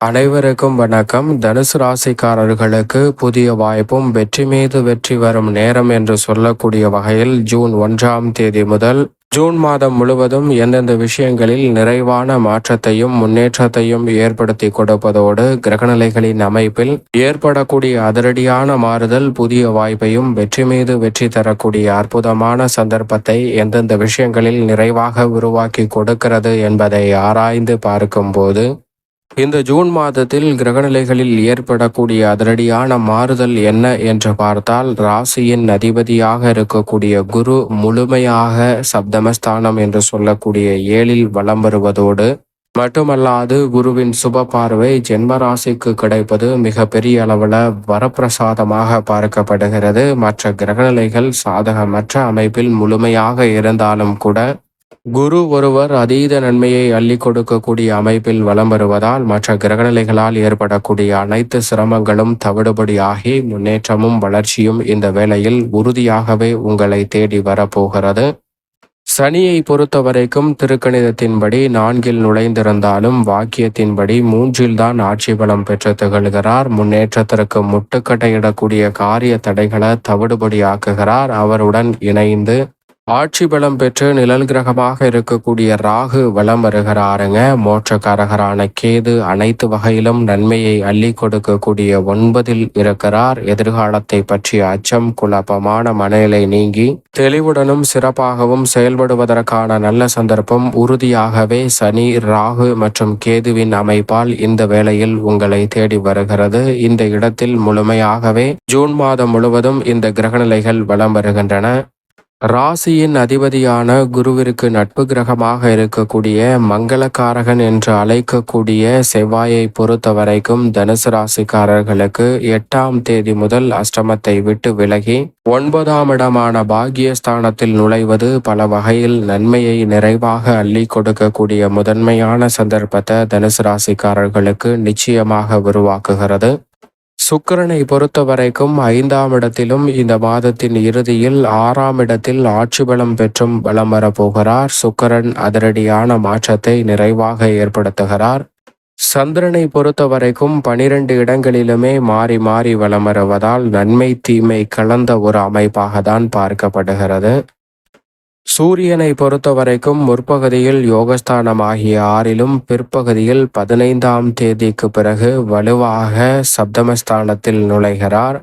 அனைவருக்கும் வணக்கம். தனுசு ராசிக்காரர்களுக்கு புதிய வாய்ப்பும் வெற்றி மீது வெற்றி வரும் நேரம் என்று சொல்லக்கூடிய வகையில் ஜூன் ஒன்றாம் தேதி முதல் ஜூன் மாதம் முழுவதும் எந்தெந்த விஷயங்களில் நிறைவான மாற்றத்தையும் முன்னேற்றத்தையும் ஏற்படுத்தி கொடுப்பதோடு கிரகநிலைகளின் அமைப்பில் ஏற்படக்கூடிய அதிரடியான மாறுதல் புதிய வாய்ப்பையும் வெற்றி மீது வெற்றி தரக்கூடிய அற்புதமான சந்தர்ப்பத்தை எந்தெந்த விஷயங்களில் நிறைவாக உருவாக்கி கொடுக்கிறது என்பதை ஆராய்ந்து பார்க்கும்போது இந்த ஜூன் மாதத்தில் கிரகநிலைகளில் ஏற்படக்கூடிய அதிரடியான மாறுதல் என்ன என்று பார்த்தால் ராசியின் அதிபதியாக இருக்கக்கூடிய குரு முழுமையாக சப்தமஸ்தானம் என்று சொல்லக்கூடிய ஏழில் வலம் வருவதோடு மட்டுமல்லாது குருவின் சுப பார்வை ஜென்ம ராசிக்கு கிடைப்பது மிக பெரிய அளவில் வரப்பிரசாதமாக பார்க்கப்படுகிறது. மற்ற கிரகநிலைகள் சாதகமற்ற அமைப்பில் முழுமையாக இருந்தாலும் கூட குரு ஒருவர் அதீத நன்மையை அள்ளி கொடுக்கக்கூடிய அமைப்பில் வலம் வருவதால் மற்ற கிரகநிலைகளால் ஏற்படக்கூடிய அனைத்து சிரமங்களும் தவிடுபடியாகி முன்னேற்றமும் வளர்ச்சியும் இந்த வேளையில் உறுதியாகவே உங்களை தேடி வரப்போகிறது. சனியை பொறுத்தவரைக்கும் திருக்கணிதத்தின்படி நான்கில் நுழைந்திருந்தாலும் வாக்கியத்தின்படி மூன்றில்தான் ஆட்சி பலம் பெற்று திகழ்கிறார். முன்னேற்றத்திற்கு முட்டுக்கட்டையிடக்கூடிய காரிய தடைகளை தவிடுபடியாக்குகிறார். அவருடன் இணைந்து ஆட்சி பலம் பெற்று நிழல் கிரகமாக இருக்கக்கூடிய ராகு வலம் வருகிறாருங்க. மோட்சக்காரகரான கேது அனைத்து வகையிலும் நன்மையை அள்ளி கொடுக்கக்கூடிய ஒன்பதில் இருக்கிறார். எதிர்காலத்தை பற்றிய அச்சம் குழப்பமான மனநிலை நீங்கி தெளிவுடனும் சிறப்பாகவும் செயல்படுவதற்கான நல்ல சந்தர்ப்பம் உறுதியாகவே சனி ராகு மற்றும் கேதுவின் அமைப்பால் இந்த வேளையில் உங்களை தேடி வருகிறது. இந்த இடத்தில் முழுமையாகவே ஜூன் மாதம் முழுவதும் இந்த கிரகநிலைகள் வலம் வருகின்றன. ராசியின் அதிபதியான குருவிற்கு நட்பு கிரகமாக இருக்கக்கூடிய மங்களக்காரகன் என்று அழைக்கக்கூடிய செவ்வாயை பொறுத்த வரைக்கும் தனுசு ராசிக்காரர்களுக்கு எட்டாம் தேதி முதல் அஷ்டமத்தை விட்டு விலகி ஒன்பதாம் இடமான பாகியஸ்தானத்தில் நுழைவது பல வகையில் நன்மையை நிறைவாக அள்ளி கொடுக்கக்கூடிய முதன்மையான சந்தர்ப்பத்தை தனுசு ராசிக்காரர்களுக்கு நிச்சயமாக உருவாக்குகிறது. சுக்கிரனை பொறுத்த வரைக்கும் ஐந்தாம் இடத்திலும் இந்த மாதத்தின் இறுதியில் ஆறாம் இடத்தில் ஆட்சி பலம் பெற்றும் பலம் வரப்போகிறார். சுக்கரன் அதிரடியான மாற்றத்தை நிறைவாக ஏற்படுத்துகிறார். சந்திரனை பொறுத்த வரைக்கும் பனிரெண்டு இடங்களிலுமே மாறி மாறி வலம் வருவதால் நன்மை தீமை கலந்த ஒரு அமைப்பாக தான் பார்க்கப்படுகிறது. சூரியனை பொறுத்த வரைக்கும் முற்பகுதியில் யோகஸ்தானம் ஆகிய ஆறிலும் பிற்பகுதியில் பதினைந்தாம் தேதிக்கு பிறகு வலுவாக சப்தமஸ்தானத்தில் நுழைகிறார்.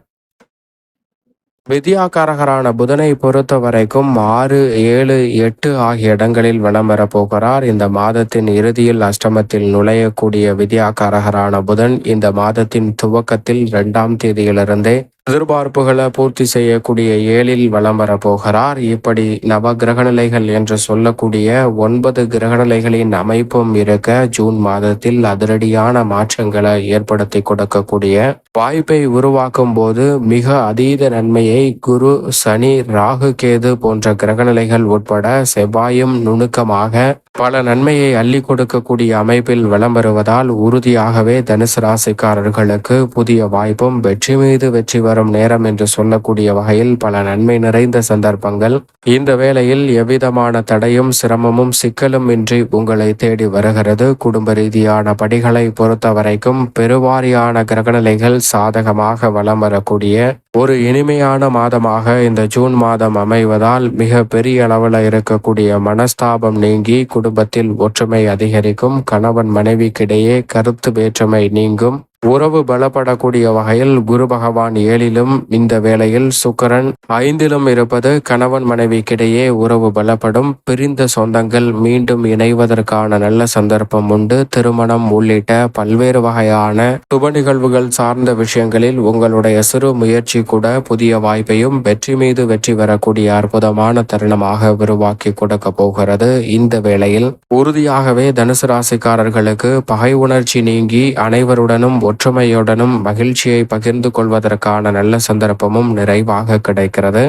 வித்யாகாரகரான புதனை பொறுத்த வரைக்கும் ஆறு ஏழு எட்டு ஆகிய இடங்களில் வலம் வரப்போகிறார் இந்த மாதத்தின் இறுதியில் அஷ்டமத்தில் நுழையக்கூடிய வித்யாகாரகரான புதன் இந்த மாதத்தின் துவக்கத்தில் இரண்டாம் தேதியிலிருந்தே எதிர்பார்ப்புகளை பூர்த்தி செய்யக்கூடிய ஏழில் வலம் வரப்போகிறார். இப்படி நவ கிரகநிலைகள் என்று சொல்லக்கூடிய ஒன்பது கிரகநிலைகளின் அமைப்பும் இருக்க ஜூன் மாதத்தில் அதிரடியான மாற்றங்களை ஏற்படுத்தி கொடுக்கக்கூடிய வாய்ப்பை உருவாக்கும் போது மிக அதீத நன்மையை குரு சனி ராகு கேது போன்ற கிரகநிலைகள் உட்பட செவ்வாயும் நுணுக்கமாக பல நன்மையை அள்ளி கொடுக்கக்கூடிய அமைப்பில் வலம் வருவதால் உறுதியாகவே தனுசு ராசிக்காரர்களுக்கு புதிய வாய்ப்பும் வெற்றி மீது வெற்றி வரும். நேரம் என்று சொல்லக்கூடிய வகையில் பல நன்மை நிறைந்த சந்தர்ப்பங்கள். இந்த வேளையில் எவ்விதமான தடையும் சிரமமும் சிக்கலும் இன்றி உங்களை தேடி வருகிறது. குடும்ப ரீதியான படிகளை பொறுத்த வரைக்கும் பெருவாரியான கிரகநிலைகள் சாதகமாக வலம் வரக்கூடிய ஒரு இனிமையான மாதமாக இந்த ஜூன் மாதம் அமைவதால் மிக பெரிய அளவில் இருக்கக்கூடிய மனஸ்தாபம் நீங்கி குடும்பத்தில் ஒற்றுமை அதிகரிக்கும் கணவன் மனைவிக்கிடையே கருத்து வேற்றுமை நீங்கும். உறவு பலப்படக்கூடிய வகையில் குரு பகவான் ஏழிலும் இந்த வேளையில் சுக்கரன் ஐந்திலும் இருப்பது கணவன் மனைவிக்கிடையே உறவு பலப்படும். பிரிந்த சொந்தங்கள் மீண்டும் இணைவதற்கான நல்ல சந்தர்ப்பம் உண்டு. திருமணம் உள்ளிட்ட பல்வேறு வகையான சுப நிகழ்வுகள் சார்ந்த விஷயங்களில் உங்களுடைய சிறு முயற்சி கூட புதிய வாய்ப்பையும் வெற்றி மீது வெற்றி வரக்கூடிய அற்புதமான தருணமாக உருவாக்கி கொடுக்க போகிறது. இந்த வேளையில் உறுதியாகவே தனுசு ராசிக்காரர்களுக்கு பகை உணர்ச்சி நீங்கி அனைவருடனும் ஒற்றுமையுடனும் மகிழ்ச்சியை பகிர்ந்து கொள்வதற்கான நல்ல சந்தர்ப்பமும் நிறைவாக கிடைக்கிறது.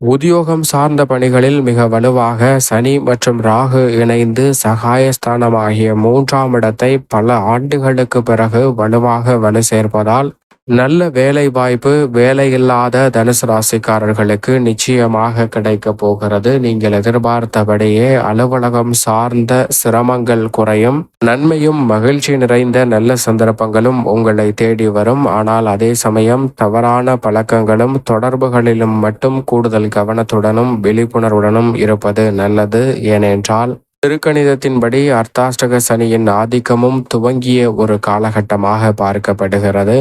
உத்தியோகம் சார்ந்த பணிகளில் மிக வலுவாக சனி மற்றும் ராகு இணைந்து சகாயஸ்தானம் ஆகிய மூன்றாம் இடத்தை பல ஆண்டுகளுக்கு பிறகு வலுவாக வலு சேர்ப்பதால் நல்ல வேலை வாய்ப்பு வேலையில்லாத தனுசு ராசிக்காரர்களுக்கு நிச்சயமாக கிடைக்க போகிறது. நீங்கள் எதிர்பார்த்தபடியே அலுவலகம் சார்ந்த சிரமங்கள் குறையும். நன்மையும் மகிழ்ச்சி நிறைந்த நல்ல சந்தர்ப்பங்களும் உங்களை தேடி வரும். ஆனால் அதே சமயம் தவறான பழக்கங்களும் தொடர்புகளிலும் மட்டும் கூடுதல் கவனத்துடனும் விழிப்புணர்வுடனும் இருப்பது நல்லது. ஏனென்றால் திருக்கணிதத்தின்படி அர்த்தாஷ்டக சனியின் ஆதிக்கமும் துவங்கிய ஒரு காலகட்டமாக பார்க்கப்படுகிறது.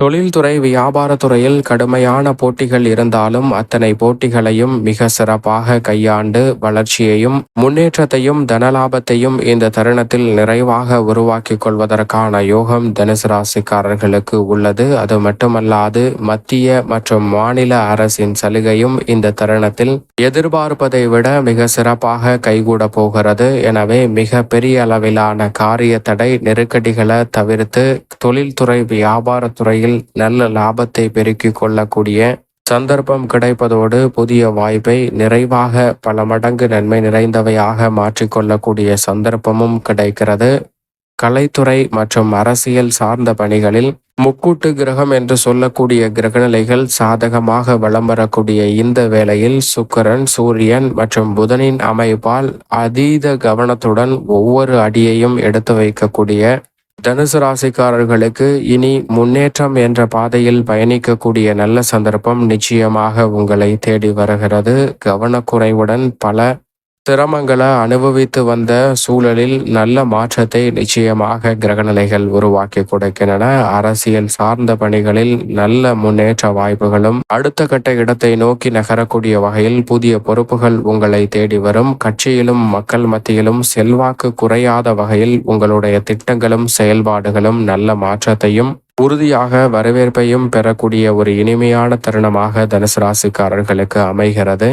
தொழில்துறை வியாபாரத்துறையில் கடுமையான போட்டிகள் இருந்தாலும் அத்தனை போட்டிகளையும் மிக சிறப்பாக கையாண்டு வளர்ச்சியையும் முன்னேற்றத்தையும் தனலாபத்தையும் இந்த தருணத்தில் நிறைவாக உருவாக்கிக் கொள்வதற்கான யோகம் தனுசு ராசிக்காரர்களுக்கு உள்ளது. அது மட்டுமல்லாது மத்திய மற்றும் மாநில அரசின் சலுகையும் இந்த தருணத்தில் எதிர்பார்ப்பதை விட மிக சிறப்பாக கைகூட போகிறது. எனவே மிக பெரிய அளவிலான காரிய தடை நெருக்கடிகளை தவிர்த்து தொழில்துறை வியாபாரத்துறை வேலையில் நல்ல லாபத்தை பெருக்கிக் கொள்ளக்கூடிய சந்தர்ப்பம் கிடைப்பதோடு புதிய வாய்ப்பை நிறைவாக பல மடங்கு நன்மை நிறைந்தவையாக மாற்றிக்கொள்ளக்கூடிய சந்தர்ப்பமும் கிடைக்கிறது. கலைத்துறை மற்றும் அரசியல் சார்ந்த பணிகளில் முக்கூட்டு கிரகம் என்று சொல்லக்கூடிய கிரகநிலைகள் சாதகமாக வலம் வரக்கூடிய இந்த வேளையில் சுக்கரன் சூரியன் மற்றும் புதனின் அமைப்பால் அதீத கவனத்துடன் ஒவ்வொரு அடியையும் எடுத்து வைக்கக்கூடிய தனுசு ராசிக்காரர்களுக்கு இனி முன்னேற்றம் என்ற பாதையில் பயணிக்கக்கூடிய நல்ல சந்தர்ப்பம் நிச்சயமாக உங்களை தேடி வருகிறது. கவனக்குறைவுடன் பல சிரமங்களை அனுபவித்து வந்த சூழலில் நல்ல மாற்றத்தை நிச்சயமாக கிரகநிலைகள் உருவாக்கி கொடுக்கின்றன. அரசியல் சார்ந்த பணிகளில் நல்ல முன்னேற்ற வாய்ப்புகளும் அடுத்த கட்ட இடத்தை நோக்கி நகரக்கூடிய வகையில் புதிய பொறுப்புகள் உங்களை தேடி வரும். கட்சியிலும் மக்கள் மத்தியிலும் செல்வாக்கு குறையாத வகையில் உங்களுடைய திட்டங்களும் செயல்பாடுகளும் நல்ல மாற்றத்தையும் உறுதியாக வரவேற்பையும் பெறக்கூடிய ஒரு இனிமையான தருணமாக தனுசு ராசிக்காரர்களுக்கு அமைகிறது.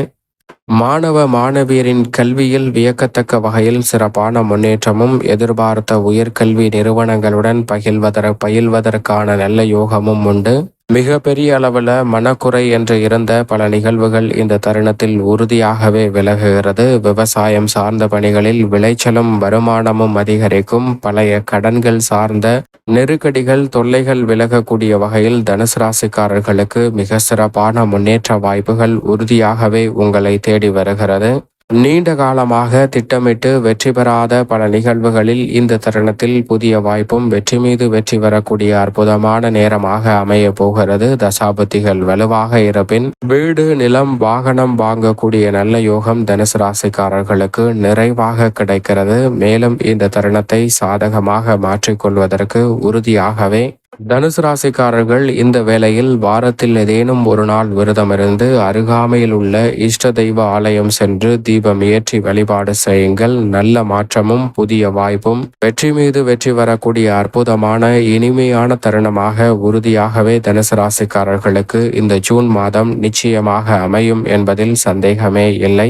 மாணவ மாணவியரின் கல்வியில் வியக்கத்தக்க வகையில் சிறப்பான முன்னேற்றமும் எதிர்பார்த்த உயர்கல்வி நிறுவனங்களுடன் பகில்வதற பயில்வதற்கான நல்ல யோகமும் உண்டு. மிக பெரிய அளவில் மனக்குறை என்று இருந்த பல நிகழ்வுகள் இந்த தருணத்தில் உறுதியாகவே விலகுகிறது. விவசாயம் சார்ந்த பணிகளில் விளைச்சலும் வருமானமும் அதிகரிக்கும். பழைய கடன்கள் சார்ந்த நெருக்கடிகள் தொல்லைகள் விலகக்கூடிய வகையில் தனுசு ராசிக்காரர்களுக்கு மிக சிறப்பான முன்னேற்ற வாய்ப்புகள் உறுதியாகவே உங்களை தேடி வருகிறது. நீண்ட காலமாக திட்டமிட்டு வெற்றி பெறாத பல நிகழ்வுகளில் இந்த தருணத்தில் புதிய வாய்ப்பும் வெற்றி மீது வெற்றி வரக்கூடிய அற்புதமான நேரமாக அமைய போகிறது. தசாபதிகள் வலுவாக இருப்பின் வீடு நிலம் வாகனம் வாங்கக்கூடிய நல்ல யோகம் தனுசு ராசிக்காரர்களுக்கு நிறைவாக கிடைக்கிறது. மேலும் இந்த தருணத்தை சாதகமாக மாற்றிக்கொள்வதற்கு உறுதியாகவே தனுசு ராசிக்காரர்கள் இந்த வேளையில் வாரத்தில் ஏதேனும் ஒரு நாள் விரதமிருந்து அருகாமையில் உள்ள இஷ்ட தெய்வ ஆலயம் சென்று தீபம் ஏற்றி வழிபாடு செய்யுங்கள். நல்ல மாற்றமும் புதிய வாய்ப்பும் வெற்றி மீது வெற்றி வரக்கூடிய அற்புதமான இனிமையான தருணமாக உறுதியாகவே தனுசு ராசிக்காரர்களுக்கு இந்த ஜூன் மாதம் நிச்சயமாக அமையும் என்பதில் சந்தேகமே இல்லை.